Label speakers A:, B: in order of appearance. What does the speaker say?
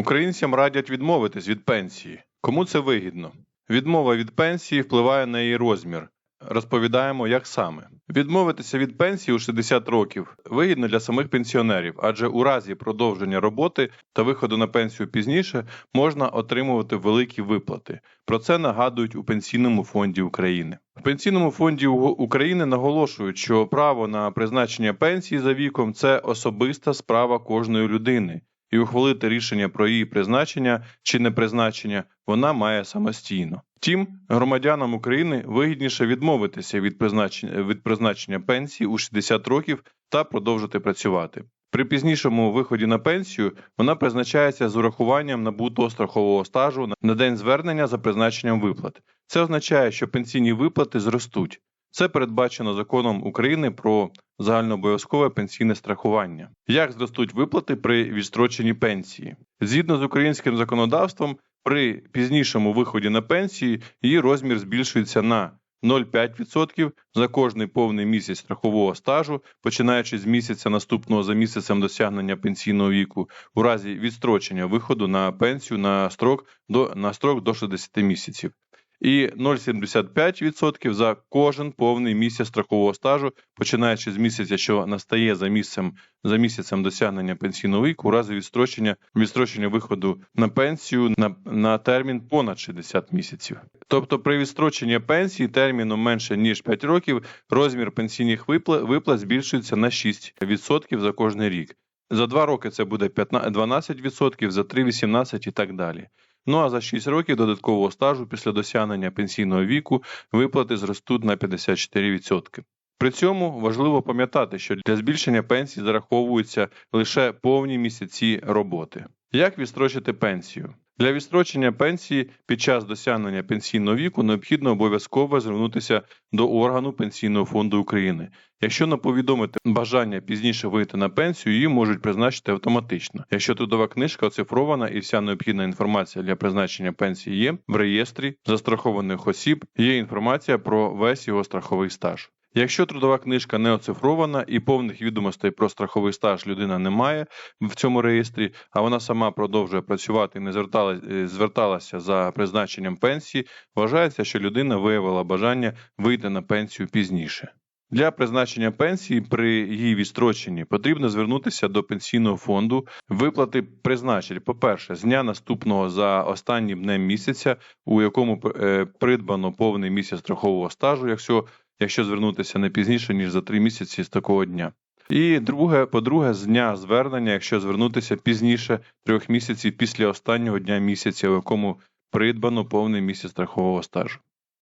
A: Українцям радять відмовитись від пенсії. Кому це вигідно? Відмова від пенсії впливає на її розмір. Розповідаємо, як саме відмовитися від пенсії у 60 років вигідно для самих пенсіонерів, адже у разі продовження роботи та виходу на пенсію пізніше можна отримувати великі виплати. Про це нагадують у пенсійному фонді України. В пенсійному фонді України наголошують, що право на призначення пенсії за віком це особиста справа кожної людини, і ухвалити рішення про її призначення чи не призначення вона має самостійно. Втім, громадянам України вигідніше відмовитися від призначення від призначення пенсії у 60 років та продовжити працювати. При пізнішому виході на пенсію вона призначається з урахуванням набутого страхового стажу на день звернення за призначенням виплат. Це означає, що пенсійні виплати зростуть. Це передбачено законом України про загальнообов'язкове пенсійне страхування. Як зростуть виплати при відстроченні пенсії? Згідно з українським законодавством, при пізнішому виході на пенсії її розмір збільшується на 0,5% за кожний повний місяць страхового стажу, починаючи з місяця наступного за місяцем досягнення пенсійного віку, у разі відстрочення виходу на пенсію на строк до на строк до 60 місяців. І 0,75% за кожен повний місяць страхового стажу, починаючи з місяця, що настає за місяцем за місяцем досягнення пенсійного віку, у разі відстрочення відстрочення виходу на пенсію на, на термін понад 60 місяців. Тобто, при відстроченні пенсії терміном менше ніж 5 років, розмір пенсійних виплат, виплат збільшується на 6% за кожний рік. За 2 роки це буде 15, 12%, за 3 – 18% і так далі. Ну а за 6 років додаткового стажу після досягнення пенсійного віку виплати зростуть на 54%. При цьому важливо пам'ятати, що для збільшення пенсії зараховуються лише повні місяці роботи. Як відстрочити пенсію? Для відстрочення пенсії під час досягнення пенсійного віку необхідно обов'язково звернутися до органу Пенсійного фонду України. Якщо не повідомити бажання пізніше вийти на пенсію, її можуть призначити автоматично. Якщо трудова книжка оцифрована і вся необхідна інформація для призначення пенсії є в реєстрі застрахованих осіб, є інформація про весь його страховий стаж. Якщо трудова книжка не оцифрована і повних відомостей про страховий стаж людина не має в цьому реєстрі, а вона сама продовжує працювати і не е, зверталася за призначенням пенсії, вважається, що людина виявила бажання вийти на пенсію пізніше. Для призначення пенсії при її відстроченні потрібно звернутися до пенсійного фонду. Виплати призначать, по-перше, з дня наступного за останнім днем місяця, у якому е, придбано повний місяць страхового стажу, якщо якщо звернутися не пізніше ніж за три місяці з такого дня. І друге, по-друге, з дня звернення, якщо звернутися пізніше трьох місяців після останнього дня місяця, у якому придбано повний місяць страхового стажу.